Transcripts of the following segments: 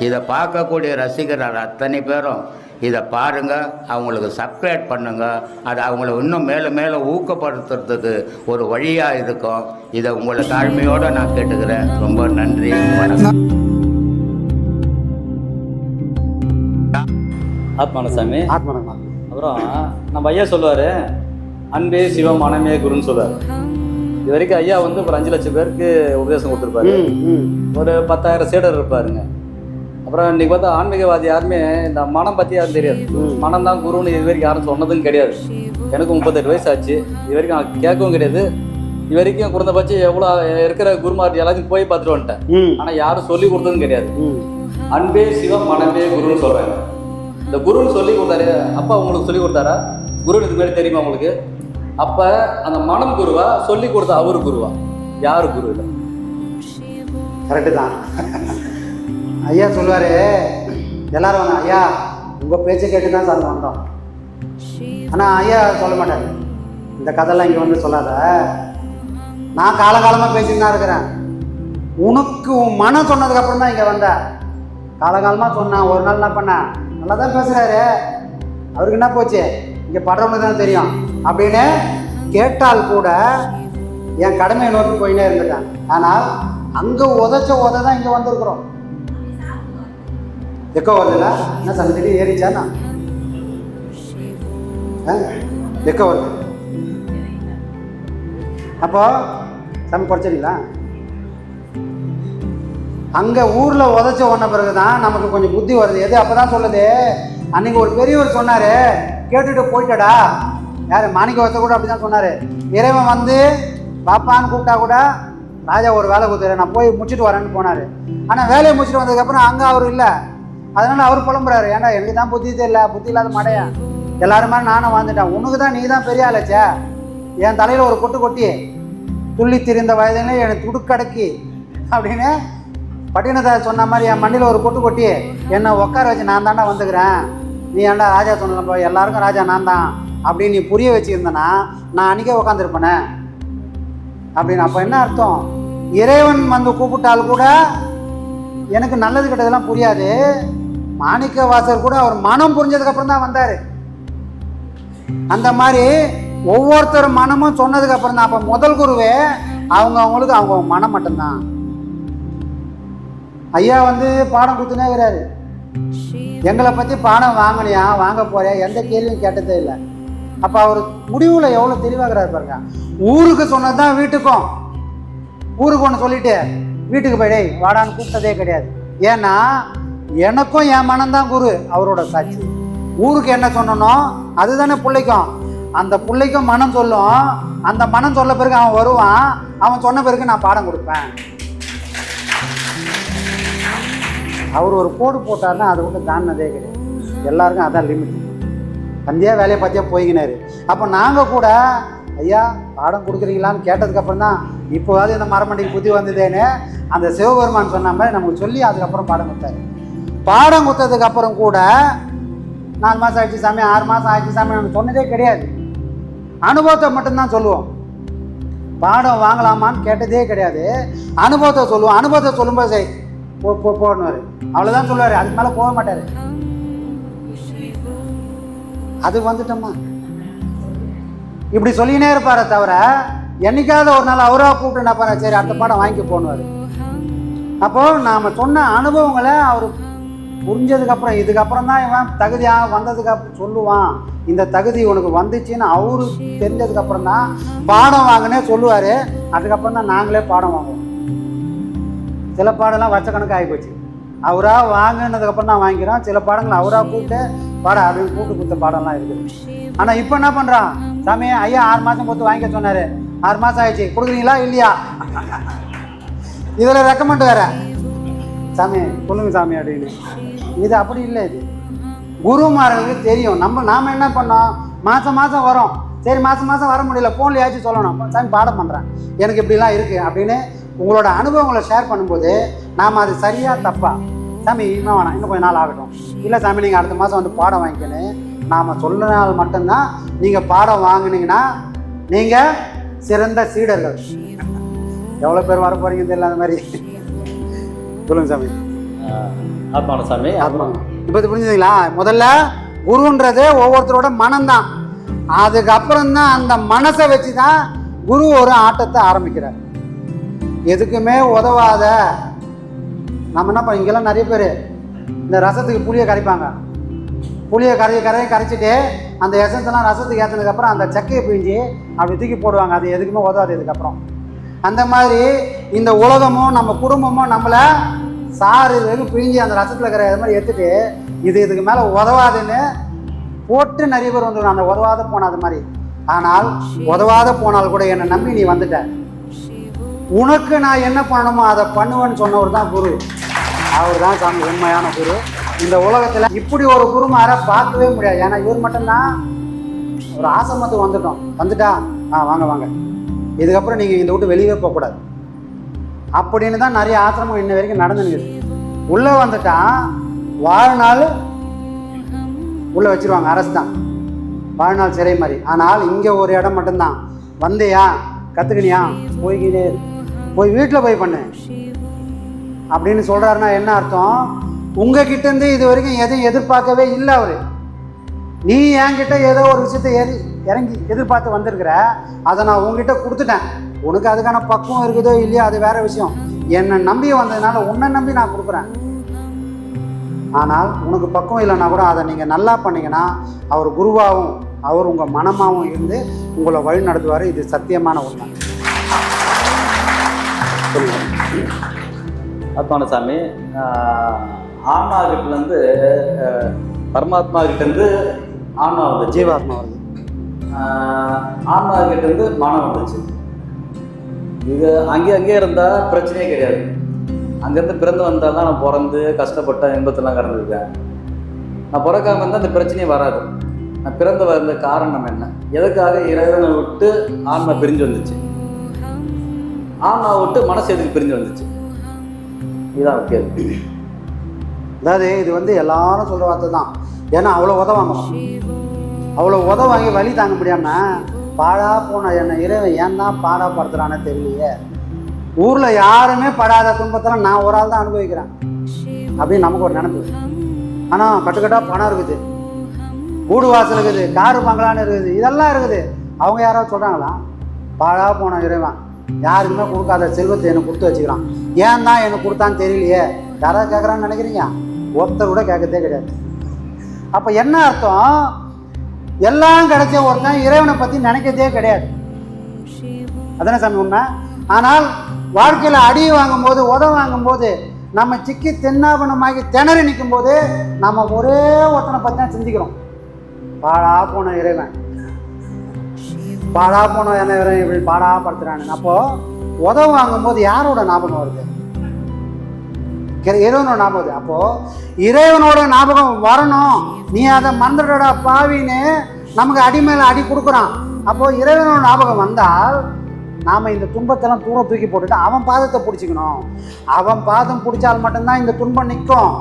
இதை பார்க்கக்கூடிய ரசிகர்கள் அத்தனை பேரும். இதை பாருங்க அவங்களுக்கு சப்ஸ்கிரைப் பண்ணுங்க. அது அவங்கள இன்னும் மேலே மேலே ஊக்கப்படுத்துறதுக்கு ஒரு வழியாக இருக்கும். இதை உங்களை தாழ்மையோடு நான் கேட்டுக்கிறேன். ரொம்ப நன்றி. வணக்கம். ஆத்மானசாமி. ஆத்மரங்கா அப்புறம் நம்ம ஐயா சொல்லுவார் அன்பே சிவம் மனமே குருன்னு சொல்லுவார். இது வரைக்கும் ஐயா வந்து ஒரு அஞ்சு லட்சம் பேருக்கு உபதேசம் கொடுத்துருப்பாரு. ஒரு பத்தாயிரம் சீடர் இருப்பாருங்க. அப்புறம் இன்னைக்கு பார்த்தா ஆன்மீகவாதி யாருமே இந்த மனம் பற்றி யாரும் தெரியாது. மனம் தான் குருன்னு இது வரைக்கும் யாரும் சொன்னதும் கிடையாது. எனக்கு முப்பத்தெட்டு வயசு ஆச்சு. இது வரைக்கும் நான் கேட்கவும் கிடையாது. இது வரைக்கும் குறைந்தபட்சம் எவ்வளோ இருக்கிற குருமார் எல்லாத்தையும் போய் பார்த்துட்டு வந்துட்டேன். ஆனால் யாரும் சொல்லி கொடுத்ததும் கிடையாது. அன்பே சிவம் மனமே குருன்னு சொல்றாங்க இந்த குருன்னு சொல்லி கொடுத்தாரு. அப்பா உங்களுக்கு சொல்லி கொடுத்தாரா? குரு இதுக்கு முன்னாடி தெரியுமா உங்களுக்கு? அப்ப அந்த மனம் குருவா? சொல்லி கொடுத்த அவரு குருவா? யாரு குரு இல்லை கரெக்டு தான். ஐயா சொல்லுவார் எல்லாரும் வந்தோம் ஐயா உங்கள் பேச்சை கேட்டு தான் சார் வந்தோம். ஆனால் ஐயா சொல்ல மாட்டார். இந்த கதைலாம் இங்கே வந்து சொல்லாத. நான் காலகாலமாக பேசிட்டு தான் இருக்கிறேன். உனக்கு உன் மனம் சொன்னதுக்கப்புறம் தான் இங்கே வந்த. காலகாலமாக சொன்னான் ஒரு நாள் என்ன பண்ணேன் நல்லா தான் பேசுகிறாரு அவருக்கு என்ன போச்சு? இங்கே படுறவனுக்கு தான் தெரியும். அப்படின்னு கேட்டால் கூட என் கடமையை நோக்கி போயினே இருந்துட்டேன். ஆனால் அங்கே உதச்ச உத தான் இங்கே வந்திருக்கிறோம். எக்கோ வருதுல்ல என்ன சார் திடீர் ஏறிச்சாண்ணா எக்கோ வருது அப்போ சம குறைச்சிங்களா அங்கே ஊரில் உதச்ச ஒன்ன பிறகு தான் நமக்கு கொஞ்சம் புத்தி வருது எது அப்போ தான் சொல்லுது அன்னைக்கு ஒரு பெரியவர் சொன்னார் கேட்டுட்டு போயிட்டடா யார் மாணிக்க வச்ச கூட அப்படி தான் சொன்னார் இறைவன் வந்து பாப்பான்னு கூப்பிட்டா கூட ராஜா ஒரு வேலை கொடுத்தாரு நான் போய் முடிச்சுட்டு வரேன்னு போனார் ஆனால் வேலையை முடிச்சுட்டு வந்ததுக்கப்புறம் அங்கே அவர் இல்லை அதனால அவர் புலம்புறாரு. ஏன்டா எனக்கு தான் புத்தி தெரியல? புத்தி இல்லாத மாடையா எல்லாருமே நானும் வாழ்ந்துட்டேன். உனக்கு தான் நீ தான் பெரிய ஆளாச்சே என் தலையில் ஒரு கொட்டு கொட்டி துள்ளி திரிந்த வயதிலே எனக்கு துடுக்கடக்கி அப்படின்னு பட்டினத்தார் சொன்ன மாதிரி என் மண்ணில் ஒரு கொட்டு கொட்டி என்னை உட்கார வச்சு நான் தாண்டா வந்துக்கிறேன். நீ ஏன்டா ராஜா சொன்ன எல்லாருக்கும் ராஜா நான் தான் அப்படின்னு நீ புரிய வச்சுருந்தனா நான் அன்றைக்கே உட்காந்துருப்பேனே அப்படின்னு அப்போ என்ன அர்த்தம்? இறைவன் வந்து கூப்பிட்டால் கூட எனக்கு நல்லது கெட்டதெல்லாம் புரியாது. மாணிக்க வாசர் கூட அவர் மனம் புரிஞ்சதுக்கப்புறம் தான் வந்தார். அந்த மாதிரி ஒவ்வொருத்தர் மனமும் சொன்னதுக்கு அப்புறம் தான் அப்போ முதல் குருவே அவங்க அவங்களுக்கு அவங்க மனம் மட்டும்தான். ஐயா வந்து பாடம் கொடுத்துனே இருக்கிறாரு. எங்களை பற்றி பாடம் வாங்கலையா? வாங்க போறியா? எந்த கேள்வியும் கேட்டதே இல்லை. அப்போ அவர் முடிவில் எவ்வளோ தெளிவாகிறாரு பாருங்க. ஊருக்கு சொன்னது தான் வீட்டுக்கும். ஊருக்கு ஒன்று சொல்லிட்டு வீட்டுக்கு போய் வாடான்னு கூப்பிட்டதே கிடையாது. ஏன்னா எனக்கும் என் மனம்தான் குரு அவரோட சாட்சி. ஊருக்கு என்ன சொன்னனோ அதுதானே பிள்ளைக்கும். அந்த பிள்ளைக்கும் மனம் சொல்லும். அந்த மனம் சொல்ல பிறகு அவன் வருவான். அவன் சொன்ன பிறகு நான் பாடம் கொடுப்பேன். அவர் ஒரு கோடு போட்டார்னா அது விட்டு தாண்டினதே கிடையாது. எல்லாருக்கும் அதான் லிமிட் சந்தியா வேலையை பார்த்தியா போய்கினாரு. அப்போ நாங்கள் கூட ஐயா பாடம் கொடுக்குறீங்களான்னு கேட்டதுக்கப்புறம் தான் இப்போவாது இந்த மரமண்டிக்கு புத்தி வந்ததேன்னு அந்த சிவபெருமான் சொன்ன மாதிரி நமக்கு சொல்லி அதுக்கப்புறம் பாடம் கொடுத்தாரு. பாடம் கொடுத்ததுக்கு அப்புறம் கூட நாலு மாதம் ஆயிடுச்சு சாமி ஆறு மாதம் ஆயிடுச்சு சாமி நம்ம சொன்னதே கிடையாது. அனுபவத்தை மட்டும்தான் சொல்லுவோம். பாடம் வாங்கலாமான்னு கேட்டதே கிடையாது. அனுபவத்தை சொல்லுவோம். அனுபவத்தை சொல்லும்போது சரி போ போ அவ்வளோதான் சொல்லுவார். அதுக்கு மேலே போக மாட்டார். அது வந்துட்டோமா? இப்படி சொல்லினே இருப்பாரே தவிர என்னைக்காவது ஒரு நாள் அவராக கூப்பிட்டு நான் சரி அடுத்த பாடம் வாங்கி போனுவார் அப்போ நாம் சொன்ன அனுபவங்களை அவர் புரிஞ்சதுக்கப்புறம் இதுக்கப்புறம் தான் இவன் தகுதியாக வந்ததுக்கு சொல்லுவான். இந்த தகுதி உனக்கு வந்துச்சுன்னு அவரு தெரிஞ்சதுக்கு அப்புறம் தான் பாடம் வாங்கினே சொல்லுவார். அதுக்கப்புறம் தான் நாங்களே பாடம் வாங்குவோம். சில பாடம்லாம் வச்ச கணக்கு ஆகி போச்சு. அவராக வாங்கினதுக்கப்புறம் தான் வாங்கிக்கிறோம். சில பாடங்கள் அவராக கூப்பிட்டு பாட அப்படின்னு கூப்பிட்டு கொடுத்த பாடம்லாம் இருக்குது. ஆனால் இப்போ என்ன பண்ணுறான் சாமி ஐயா ஆறு மாதம் கொடுத்து வாங்கிக்க சொன்னார். ஆறு மாதம் ஆயிடுச்சு. கொடுக்குறீங்களா இல்லையா? இதில் ரெக்கமெண்ட் வேற. சாமி சொல்லுங்க சாமி அப்படின்னு. இது அப்படி இல்லை இது. குருமார்களுக்கு தெரியும். நம்ம நாம் என்ன பண்ணோம்? மாதம் மாதம் வரோம். சரி மாதம் மாதம் வர முடியல. ஃபோன்லையாச்சும் சொல்லணும். சாமி பாடம் பண்ணுறேன் எனக்கு இப்படிலாம் இருக்குது அப்படின்னு உங்களோட அனுபவங்களை ஷேர் பண்ணும்போது நாம் அது சரியாக தப்பா? சாமி இன்னும் வேணாம். இன்னும் கொஞ்ச நாள் ஆகட்டும். இல்லை சாமி நீங்கள் அடுத்த மாதம் வந்து பாடம் வாங்கிக்கணும் நாம் சொல்லுனால் மட்டும்தான் நீங்கள் பாடம் வாங்கினீங்கன்னா நீங்கள் சிறந்த சீடர்கள். எவ்வளோ பேர் வர போகிறீங்க தெரியல அந்த மாதிரி. சொல்லுங்கள் சாமி. ஆத்மான சாமி ஆத்மா. இப்போ புரிஞ்சுதுங்களா? முதல்ல குருன்றது ஒவ்வொருத்தரோட மனம்தான். அதுக்கப்புறம் தான் அந்த மனசை வச்சு தான் குரு ஒரு ஆட்டத்தை ஆரம்பிக்கிறார். எதுக்குமே உதவாத. நம்ம என்ன பண்ண இங்கெல்லாம் நிறைய பேர் இந்த ரசத்துக்கு புளியை கரைப்பாங்க. புளியை கரைய கரையை கரைச்சிட்டு அந்த எசன்ஸ் ரசத்துக்கு ஏற்றினதுக்கப்புறம் அந்த சக்கையை பிழிஞ்சு அப்படி தூக்கி போடுவாங்க. அது எதுக்குமே உதவாது இதுக்கப்புறம். அந்த மாதிரி இந்த உலகமும் நம்ம குடும்பமும் நம்மளை சாறு இது பிழிஞ்சு அந்த ரசத்தில் இருக்கிற இது மாதிரி எடுத்துட்டு இது இதுக்கு மேலே உதவாதுன்னு போட்டு நிறைய பேர் வந்துடும் அந்த உதவாத அது மாதிரி. ஆனால் உதவாத போனால் கூட என்னை நம்பி நீ வந்துட்ட. உனக்கு நான் என்ன பண்ணணுமோ அதை பண்ணுவேன்னு சொன்னவர் தான் குரு. அவர் தான் சாமி உண்மையான குரு. இந்த உலகத்தில் இப்படி ஒரு குருமாரை பார்க்கவே முடியாது. ஏன்னா இவர் மட்டும்தான் ஒரு ஆசிரமத்துக்கு வந்துட்டோம். வந்துட்டா? ஆ வாங்க வாங்க. இதுக்கப்புறம் நீங்கள் இந்த விட்டு வெளியே போகக்கூடாது. அப்படின்னு தான் நிறைய ஆசிரமம் இன்ன வரைக்கும் நடந்துனுக்குது. உள்ளே வந்துட்டா வாழ்நாள் உள்ளே வச்சிருவாங்க அரசு தான். வாழ்நாள் சிறை மாதிரி. ஆனால் இங்கே ஒரு இடம் மட்டும்தான். வந்தியா? கற்றுக்கினியா போய்கினே போய் வீட்டில் போய் பண்ணு. அப்படின்னு சொல்கிறாருன்னா என்ன அர்த்தம்? உங்ககிட்டேருந்து இது வரைக்கும் எதையும் எதிர்பார்க்கவே இல்லை அவர். நீ என்கிட்ட ஏதோ ஒரு விஷயத்த ஏறி இறங்கி எதிர்பார்த்து வந்திருக்கிற அதை நான் உங்ககிட்ட கொடுத்துட்டேன். உனக்கு அதுக்கான பக்குவம் இருக்குதோ இல்லையோ அது வேற விஷயம். என்னை நம்பி வந்ததுனால உன்னை நம்பி நான் கொடுக்குறேன். ஆனால் உனக்கு பக்குவம் இல்லைன்னா கூட அதை நீங்கள் நல்லா பண்ணீங்கன்னா அவர் குருவாகவும் அவர் உங்கள் மனமாகவும் இருந்து உங்களை வழி நடத்துவார். இது சத்தியமான உண்மை. சொல்லுங்க. ஆத்மான ஆன்மா கிட்டேருந்து பரமாத்மா கிட்டேருந்து ஆன்மா வந்துச்சு ஜீவாத்மா வருது. ஆன்மா கிட்டேருந்து மனம் வந்துச்சு. இது அங்கே அங்கேயே இருந்தால் பிரச்சனையே கிடையாது. அங்கேருந்து பிறந்து வந்தால் தான் நான் பிறந்து கஷ்டப்பட்ட இன்பத்தெல்லாம் கடந்திருக்கேன் நான் பிறக்காம இருந்தால் அந்த பிரச்சனையே வராது. நான் பிறந்து வந்த காரணம் என்ன? எதுக்காக இறைவனை விட்டு ஆன்மா பிரிஞ்சு வந்துச்சு? ஆன்மா விட்டு மனசு எதுக்கு பிரிஞ்சு வந்துச்சு? இதுதான் கேள்வி. அதாவது இது வந்து எல்லாரும் சொல்கிற வார்த்தை தான். ஏன்னா அவ்வளோ உத வாங்கணும் அவ்வளோ உத வாங்கி வழி தாங்க முடியாமல் பாழா போன என்னை இறைவன் ஏன் தான் பாடா படுத்துறானே தெரியலையே. ஊரில் யாருமே படாத துன்பத்தில் நான் ஒரு ஆள் தான் அனுபவிக்கிறேன். அப்படின்னு நமக்கு ஒரு நினைப்பு. ஆனால் கட்டுக்கட்டாக பணம் இருக்குது. வீடு வாசல் இருக்குது காரு பங்களான்னு இருக்குது இதெல்லாம் இருக்குது. அவங்க யாராவது சொல்கிறாங்களா பாழா போன இறைவன். யாருக்குமே கொடுக்காத செல்வத்தை எனக்கு கொடுத்து வச்சுக்கிறான். ஏன் தான் எனக்கு கொடுத்தான்னு தெரியலையே. யாராவது கேட்குறான்னு நினைக்கிறீங்க? ஒருத்தர் கூட கேட்கறதே கிடையாது. அப்போ என்ன அர்த்தம்? எல்லாம் கிடைச்ச ஒருத்தன் இறைவனை பற்றி நினைக்கிறதே கிடையாது. அதான சாமி உண்மை? ஆனால் வாழ்க்கையில் அடி வாங்கும்போது உத வாங்கும்போது நம்ம சிக்கி தென்னாபனமாகி திணறி நிற்கும் போது நம்ம ஒரே ஒருத்தனை பற்றி தான் சிந்திக்கிறோம். பாழா போன இறைவன். பாழா போன என்ன இறைவன் இப்படி பாடா படுத்துறானு. அப்போது உத வாங்கும்போது யாரோட ஞாபகம் வருது? இறைவனோட ஞாபகம் வருது. அப்போ இறைவனோட ஞாபகம் வரணும். நீ அதை மந்திரடா பாவின்னு நமக்கு அடி அடி கொடுக்குறான். அப்போ இறைவனோட ஞாபகம் வந்தால் நாம இந்த துன்பத்தெல்லாம் தூரம் தூக்கி போட்டுட்டு அவன் பாதத்தை பிடிச்சிக்கணும். அவன் பாதம் பிடிச்சால் மட்டும்தான் இந்த துன்பம் நிற்கும்.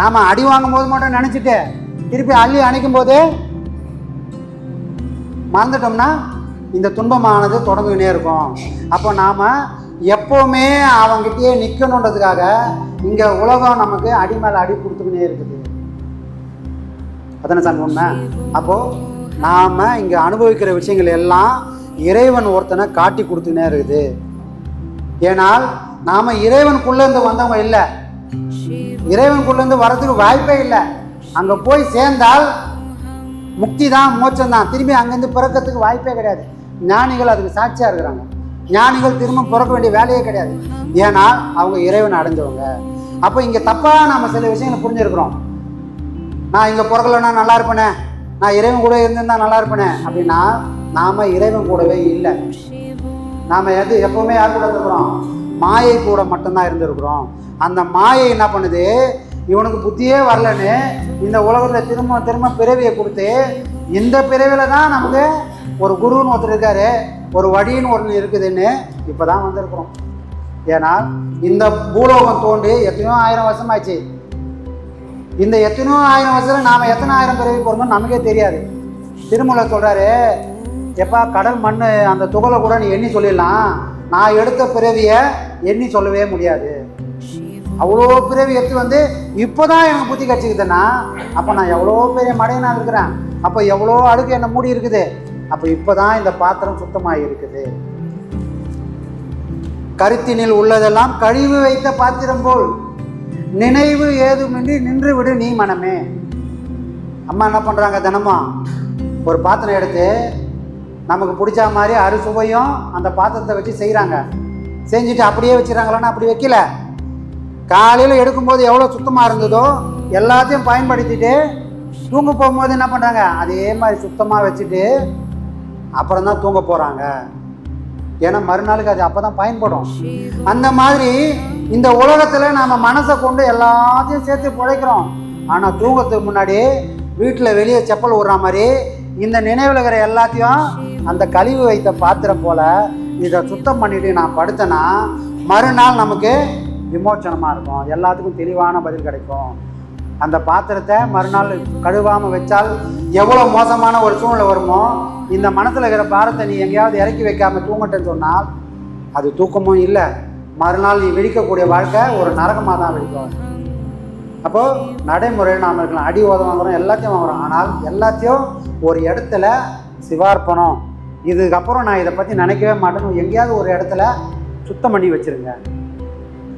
நாம அடி வாங்கும் போது மட்டும் நினைச்சிட்டு திருப்பி அள்ளி அணைக்கும் போது மறந்துட்டோம்னா இந்த துன்பமானது தொடங்கினே இருக்கும். அப்போ நாம் எப்போவுமே அவங்ககிட்டயே நிற்கணுன்றதுக்காக இங்கே உலகம் நமக்கு அடி மேலே அடி கொடுத்துக்கினே இருக்குது. அதானே சாமி உண்மை? அப்போது நாம் இங்கே அனுபவிக்கிற விஷயங்கள் எல்லாம் இறைவன் ஒருத்தனை காட்டி கொடுத்துக்கினே இருக்குது. ஏனால் நாம் இறைவனுக்குள்ளேருந்து வந்தவங்க இல்லை. இறைவனுக்குள்ளேருந்து வர்றதுக்கு வாய்ப்பே இல்லை. அங்கே போய் சேர்ந்தால் முக்தி தான் மோட்சம் தான். திரும்பி அங்கேருந்து பிறக்கிறதுக்கு வாய்ப்பே கிடையாது. ஞானிகள் அதுக்கு சாட்சியாக இருக்கிறாங்க. ஞானிகள் திரும்ப பிறக்க வேண்டிய வேலையே கிடையாது. ஏன்னா அவங்க இறைவனை அடைஞ்சவங்க. அப்போ இங்கே தப்பாக நாம் சில விஷயங்களை புரிஞ்சிருக்கிறோம். நான் இங்கே பிறக்கலன்னா நல்லா இருப்பேனே. நான் இறைவன் கூட இருந்திருந்தா நல்லா இருப்பேனே. அப்படின்னா நாம் இறைவன் கூடவே இல்லை. நாம் எது எப்பவுமே யார் கூட இருக்கிறோம் மாயை கூட மட்டும்தான் இருந்திருக்கிறோம். அந்த மாயை என்ன பண்ணுது? இவனுக்கு புத்தியே வரலன்னு இந்த உலகத்தில் திரும்ப திரும்ப பிறவியை கொடுத்து இந்த பிறவியில் தான் நமக்கு ஒரு குருன்னு ஒருத்தர் இருக்காரு. ஒரு வழின்னு ஒன்று இருக்குதுன்னு இப்போ தான் வந்திருக்கிறோம். ஏன்னா இந்த பூலோகம் தோண்டி எத்தனையோ ஆயிரம் வருஷம் ஆச்சு இந்த எத்தனையோ ஆயிரம் வருஷத்தில் நாம் எத்தனை ஆயிரம் பிறவி பிறந்தோம் நமக்கே தெரியாது. திருமலை சொல்கிறாரு எப்பா கடல் மண் அந்த துகளை கூட நீ எண்ணி சொல்லிடலாம். நான் எடுத்த பிறவியை எண்ணி சொல்லவே முடியாது. அவ்வளோ பிறவி எடுத்து வந்து இப்போ தான் எனக்கு புத்தி கட்சிக்குதுன்னா அப்போ நான் எவ்வளோ பெரிய மடையனாக இருக்கிறேன். அப்போ எவ்வளோ அடுக்கு என்னை மூடி இருக்குது. அப்போ இப்போதான் இந்த பாத்திரம் சுத்தமாக இருக்குது கருத்தினில் உள்ளதெல்லாம் கழிவு வைத்த பாத்திரம் போல். நினைவு ஏதுமின்றி நின்று விடு நீ மனமே. அம்மா என்ன பண்ணுறாங்க தினமும்? ஒரு பாத்திரம் எடுத்து நமக்கு பிடிச்ச மாதிரி அறுசுவையும் அந்த பாத்திரத்தை வச்சு செய்கிறாங்க செஞ்சுட்டு அப்படியே வச்சுறாங்களான்னு அப்படி வைக்கல. காலையில் எடுக்கும்போது எவ்வளோ சுத்தமாக இருந்ததோ எல்லாத்தையும் பயன்படுத்திட்டு தூங்க போகும்போது என்ன பண்ணுறாங்க அதே மாதிரி சுத்தமாக வச்சுட்டு அப்புறம் தான் தூங்க போகிறாங்க ஏன்னா மறுநாளுக்கு அது அப்போ தான் பயன்படும். அந்த மாதிரி இந்த உலகத்தில் நாம் மனசை கொண்டு எல்லாத்தையும் சேர்த்து பிழைக்கிறோம் ஆனால் தூங்கத்துக்கு முன்னாடி வீட்டில் வெளியே செப்பல் விடுற மாதிரி இந்த நினைவில் இருக்கிற எல்லாத்தையும் அந்த கழிவு வைத்த பாத்திரம் போல் இதை சுத்தம் பண்ணிட்டு நான் படுத்தேன்னா மறுநாள் நமக்கு விமோச்சனமாக இருக்கும். எல்லாத்துக்கும் தெளிவான பதில் கிடைக்கும். அந்த பாத்திரத்தை மறுநாள் கழுவாமல் வச்சால் எவ்வளோ மோசமான ஒரு சூழ்நிலை வருமோ இந்த மனசில் இருக்கிற பாரத்தை நீ எங்கேயாவது இறக்கி வைக்காமல் தூங்கட்டேன்னு சொன்னால் அது தூக்கமும் இல்லை. மறுநாள் நீ விழிக்கக்கூடிய வாழ்க்கை ஒரு நரகமாக தான் விழிக்கும். அப்போது நடைமுறையில் நாம் இருக்கலாம். அடி ஓதம் வாங்குறோம் எல்லாத்தையும் வாங்குறோம். ஆனால் எல்லாத்தையும் ஒரு இடத்துல சிவார்ப்பணம். இதுக்கப்புறம் நான் இதை பற்றி நினைக்கவே மாட்டேன்னு எங்கேயாவது ஒரு இடத்துல சுத்தம் பண்ணி வச்சுருங்க.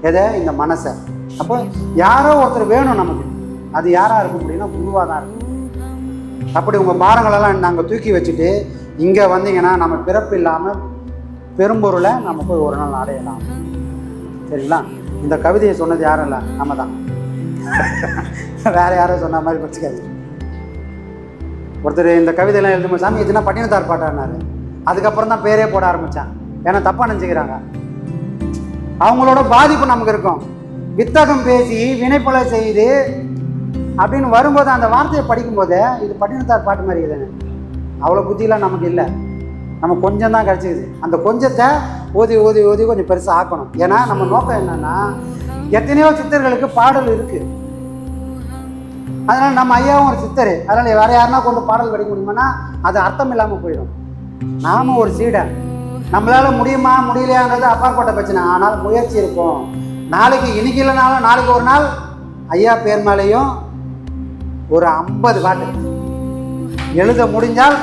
எதை? இந்த மனசை. அப்போ யாரோ ஒருத்தர் வேணும் நமக்கு. அது யாராக இருக்கும் அப்படின்னா குருவாக தான் இருக்கும். அப்படி உங்கள் பாரங்களெல்லாம் நாங்கள் தூக்கி வச்சுட்டு இங்கே வந்தீங்கன்னா நம்ம பிறப்பு இல்லாமல் பெரும்பொருளை நம்ம போய் ஒரு நாள் அடையலாம். சரிங்களா? இந்த கவிதையை சொன்னது யாரும் இல்லை நம்ம தான் வேறு யாரும் சொன்ன மாதிரி வச்சுக்காது ஒருத்தர் இந்த கவிதையெல்லாம் எழுதும் சாமி இதுனா பட்டினத்தார் பாட்டானாரு அதுக்கப்புறம் தான் பேரே போட ஆரம்பித்தான் ஏன்னா தப்பாக நினச்சிக்கிறாங்க. அவங்களோட பாதிப்பு நமக்கு இருக்கும். வித்தகம் பேசி வினைப்பலை செய்து அப்படின்னு வரும்போது அந்த வார்த்தையை படிக்கும்போது இது பட்டினத்தார் பாட்டு மாதிரி இருக்குதுன்னு அவ்வளோ புத்தியெலாம் நமக்கு இல்லை. நம்ம கொஞ்சம் தான் கிடச்சிக்குது அந்த கொஞ்சத்தை ஓதி ஓதி ஓதி கொஞ்சம் பெருசாக ஆக்கணும். ஏன்னா நம்ம நோக்கம் என்னென்னா எத்தனையோ சித்தர்களுக்கு பாடல் இருக்குது அதனால் நம்ம ஐயாவும் ஒரு சித்தர். அதனால் வேறு யாருன்னா கொண்டு பாடல் படிக்க முடியுமானா அது அர்த்தம் இல்லாமல் போயிடும். நாம ஒரு சீடன். நம்மளால முடியுமா முடியலையான்றது அப்பாற்பட்ட பிரச்சனை. ஆனால் முயற்சி இருக்கும். நாளைக்கு இன்னைக்கு இல்லைனாலும் நாளைக்கு ஒரு நாள் ஐயா பேர் மேலேயும் ஒரு ஐம்பது பாட்டு. எழுத முடிஞ்சால்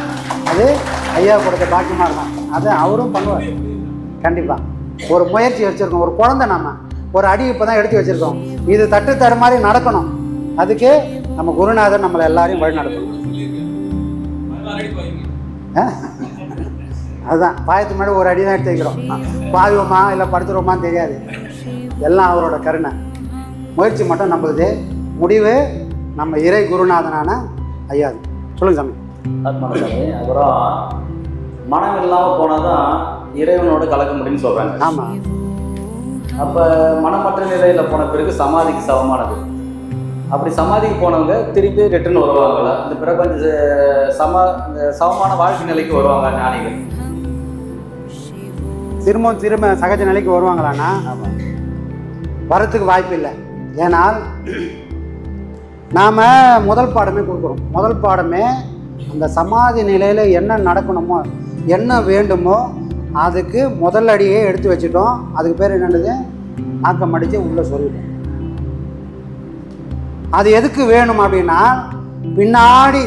அது ஐயா கொடுத்த பாக்கியமாக இருக்கும். அது அவரும் பண்ணுவார். கண்டிப்பாக ஒரு முயற்சி வச்சுருக்கோம். ஒரு குழந்தை நம்ம ஒரு அடி இப்போ தான் எடுத்து வச்சுருக்கோம். இது தட்டு தர மாதிரி நடக்கணும். அதுக்கு நம்ம குருநாதர் நம்மளை எல்லாரையும் வழி நடத்தணும். அதுதான் பாயத்து மேலே ஒரு அடி தான் எடுத்து வைக்கிறோம். பாயுவோமா இல்லை படுத்துருவோமான்னு தெரியாது. எல்லாம் அவரோட கருணை. முயற்சி மட்டும் நம்மளுது. முடிவு நம்ம இறை குருநாதனான ஐயாது சொல்லுங்க சாமி. அப்புறம் மனம் இல்லாமல் போனால் தான் இறைவனோட கலக்க முடியும்னு சொல்கிறாங்க ஆமாம் அப்போ மனமற்ற நிலையில் போன பிறகு சமாதிக்கு சமமானது. அப்படி சமாதிக்கு போனவங்க திருப்பி ரிட்டர்ன் வருவாங்கல்ல. இந்த பிரபஞ்ச சம இந்த சமமான வாழ்க்கை நிலைக்கு வருவாங்க ஞானிகள். திரும்பவும் திரும்ப சகஜ நிலைக்கு வருவாங்களான்னா வரத்துக்கு வாய்ப்பு இல்லை ஏனால் நாம் முதல் பாடமே கொடுக்குறோம் முதல் பாடமே அந்த சமாதி நிலையில் என்ன நடக்கணுமோ என்ன வேண்டுமோ அதுக்கு முதல் அடியே எடுத்து வச்சுட்டோம். அதுக்கு பேர் என்னது நாக்கம் அடித்து உள்ளே சொல்லிட்டோம். அது எதுக்கு வேணும் அப்படின்னா பின்னாடி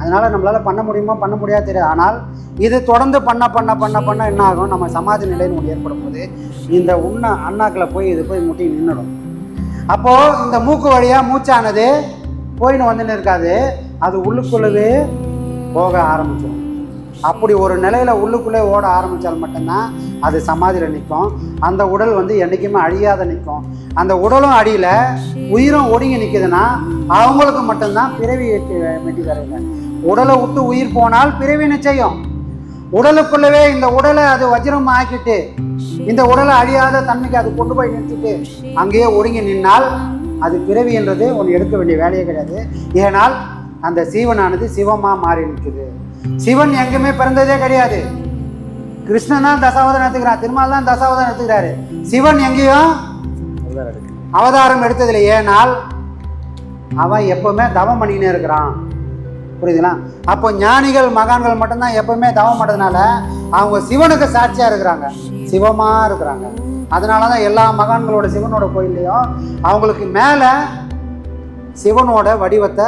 அதனால் நம்மளால் பண்ண முடியுமோ பண்ண முடியாது தெரியாது. ஆனால் இது தொடர்ந்து பண்ண பண்ண பண்ண பண்ண என்ன ஆகும்? நம்ம சமாதி நிலைன்னு ஒன்று ஏற்படும் போது இந்த உண்ண அண்ணாக்களை போய் இது போய் முட்டி நின்றுடும் அப்போது இந்த மூக்கு வழியாக மூச்சானது போயின்னு வந்துன்னு இருக்காது அது உள்ளுக்குள்ளவே போக ஆரம்பிச்சிடும். அப்படி ஒரு நிலையில் உள்ளுக்குள்ளே ஓட ஆரம்பித்தால் மட்டும்தான் அது சமாதியில் நிற்கும். அந்த உடல் வந்து என்றைக்குமே அழியாத நிற்கும். அந்த உடலும் அடியில் உயிரும் ஒடுங்கி நிற்குதுன்னா அவங்களுக்கு மட்டும்தான் பிறவி மெட்டி தரையில் உடலை விட்டு உயிர் போனால் பிறவி நிச்சயம் உடலுக்குள்ளவே இந்த உடலை அது வஜ்ரம் ஆக்கிட்டு இந்த உடலை அழியாத தன்மைக்கு அது கொண்டு போய் நிறுத்திட்டு அங்கேயே ஒடுங்கி நின்னால் அது பிறவி என்றது ஒன்று எடுக்க வேண்டிய வேலையே கிடையாது. ஏனால் அந்த சீவனானது சிவமாக மாறி நிற்குது. சிவன் எங்குமே பிறந்ததே கிடையாது. கிருஷ்ணன் தான் தசாவதாரம் எடுத்துக்கிறான் திருமால் தான் தசாவதாரம் எடுத்துக்கிறாரு. சிவன் எங்கேயும் அவதாரம் எடுத்ததில்லை. ஏனால் அவன் எப்பவுமே தவம் பண்ணினே இருக்கிறான். புரியுதுங்களா அப்போ ஞானிகள் மகான்கள் மட்டும்தான் எப்பவுமே தவம் பண்ணுறதுனால அவங்க சிவனுக்கு சாட்சியாக இருக்கிறாங்க. சிவமாக இருக்கிறாங்க. அதனால தான் எல்லா மகான்களோட சிவனோட கோயில்லையும் அவங்களுக்கு மேலே சிவனோட வடிவத்தை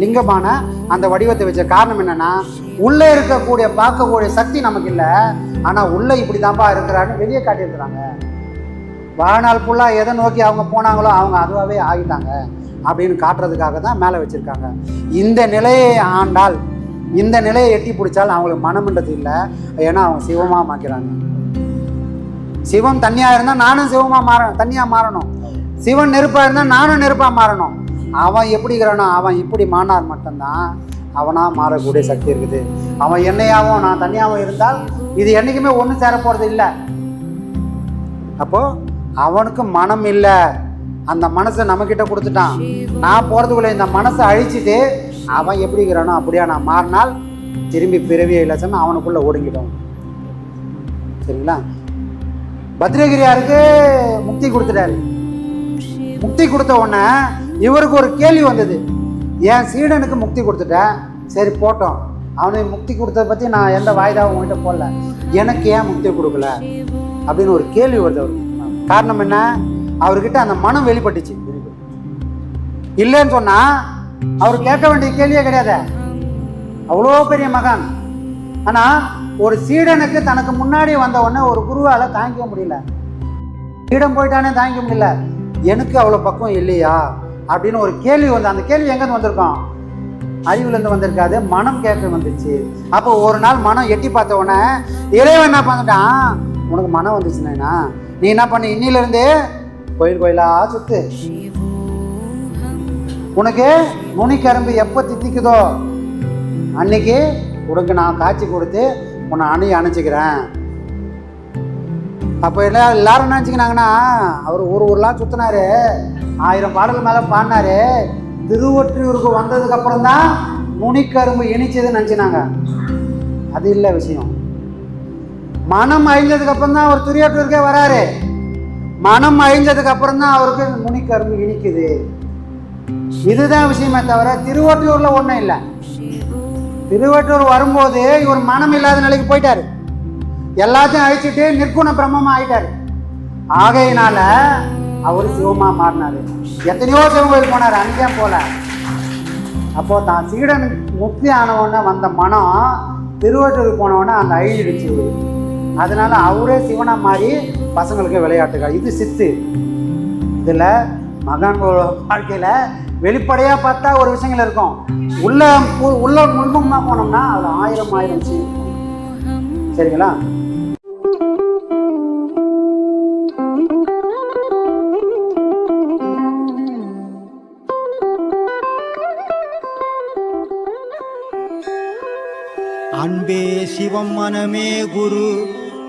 லிங்கமான அந்த வடிவத்தை வச்ச காரணம் என்னென்னா உள்ளே இருக்கக்கூடிய பார்க்கக்கூடிய சக்தி நமக்கு இல்லை. ஆனால் உள்ளே இப்படி தான்ப்பா இருக்கிறான்னு வெளியே காட்டியிருக்கிறாங்க. வாழ்நாள் ஃபுல்லாக எதை நோக்கி அவங்க போனாங்களோ அவங்க அதுவாகவே ஆகிட்டாங்க. அப்படின்னு காட்டுறதுக்காக தான் மேலே வச்சுருக்காங்க. இந்த நிலையை ஆண்டால் இந்த நிலையை எட்டி பிடிச்சால் அவங்களுக்கு மனம்ன்றது இல்லை. ஏன்னா அவங்க சிவமாக மாக்கிறாங்க. சிவம் தண்ணியாக இருந்தால் நானும் சிவமாக மாற தண்ணியாக மாறணும். சிவன் நெருப்பாக இருந்தால் நானும் நெருப்பாக மாறணும். அவன் எப்படி இருக்கிறானோ அவன் இப்படி மாறினார் மட்டும்தான் அவனாக மாறக்கூடிய சக்தி இருக்குது. அவன் என்னையாகவும் நான் தனியாகவும் இருந்தால் இது என்றைக்குமே ஒன்றும் சேரப்போகிறது இல்லை. அப்போது அவனுக்கு மனம் இல்லை. அந்த மனசை நம்மக்கிட்ட கொடுத்துட்டான். நான் போகிறதுக்குள்ளே இந்த மனசை அழிச்சிட்டு அவன் எப்படி இருக்கிறானோ அப்படியா நான் மாறினால் திரும்பி பிறவிய இலட்சம் அவனுக்குள்ளே ஒடுங்கிடும் சரிங்களா? பத்ரகிரியாருக்கு முக்தி கொடுத்துட்டாரு. முக்தி கொடுத்த உடனே இவருக்கு ஒரு கேள்வி வந்தது. என் சீடனுக்கு முக்தி கொடுத்துட்டேன் சரி போட்டோம். அவனுக்கு முக்தி கொடுத்ததை பற்றி நான் எந்த வாய்தாவும் உங்ககிட்ட போடல. எனக்கு ஏன் முக்தி கொடுக்கல? அப்படின்னு ஒரு கேள்வி வருது அவருக்கு. காரணம் என்ன? அவர்கிட்ட அந்த மனம் வெளிப்பட்டுச்சு. இல்லைன்னு சொன்னா அவர் கேட்க வேண்டிய கேள்வியே கிடையாது. அவ்வளோ பெரிய மகான். ஆனால் ஒரு சீடனுக்கு தனக்கு முன்னாடி வந்த உடனே ஒரு குருவால் தாங்கிக்க முடியல. சீடன் போயிட்டானே தாங்கிக்க முடியல. எனக்கு அவ்வளோ பக்கம் இல்லையா? அப்படின்னு ஒரு கேள்வி வந்து அந்த கேள்வி எங்கேருந்து வந்திருக்கோம்? அறிவுலேருந்து வந்திருக்காது மனம் கேட்க வந்துச்சு. அப்போ ஒரு நாள் மனம் எட்டி பார்த்த உடனே இறைவன் என்ன பண்ணிட்டான் உனக்கு மனம் வந்துச்சுனா நீ என்ன பண்ண? இன்னிலிருந்து கோயில் கோயிலா சுத்து. உனக்கு நுனிக்கரும்பு எப்போ தித்திக்குதோ அன்னைக்கு உனக்கு நான் காட்சி கொடுத்து உன்னை அணி அணைச்சிக்கிறேன் அப்போ என்ன எல்லாரும் என்ன நினச்சிக்கினாங்கன்னா அவர் ஊர் ஊர்லாம் சுற்றினாரு ஆயிரம் பாடல் மேலே பாடினாரு. திருவொற்றியூருக்கு வந்ததுக்கு அப்புறம் தான் நுனிக்கரும்பு இனிச்சதுன்னு நினச்சினாங்க. அது இல்லை விஷயம். மனம் அழிஞ்சதுக்கு அப்புறம் தான் அவர் திருவொற்றியூருக்கே வராரு. மனம் அழிஞ்சதுக்கு அப்புறம் தான் அவருக்கு முனிக்கரும்பு இனிக்குது. இதுதான் விஷயமே தவிர திருவொற்றியூர்ல ஒன்றும் இல்லை. திருவொற்றியூர் வரும்போது இவர் மனம் இல்லாத நிலைக்கு போயிட்டாரு. எல்லாத்தையும் அழிச்சிட்டு நிற்குண பிரம்மமா ஆயிட்டாரு. ஆகையினால அவர் சிவமா மாறினாரு. எத்தனையோ சிவன் கோயில் போனார் அன்றைக்கே போல. அப்போ தான் சீடன் முக்தி ஆனவொடனே வந்த மனம் திருவொற்றியூர் போனவொடனே அந்த அழிஞ்சிடுச்சு. அதனால அவரே சிவனா மாறி பசங்களுக்கு விளையாட்டுக்கார் இது சித்து. இதில் மகான்களோட வாழ்க்கையில் வெளிப்படையாக பார்த்தா ஒரு விஷயங்கள் இருக்கும். உள்ள உள்ள முழுமமாக போனோம்னா அதில் ஆயிரம் ஆயிரம் விஷயம் சரிங்களா? அன்பே சிவம் மனமே குரு.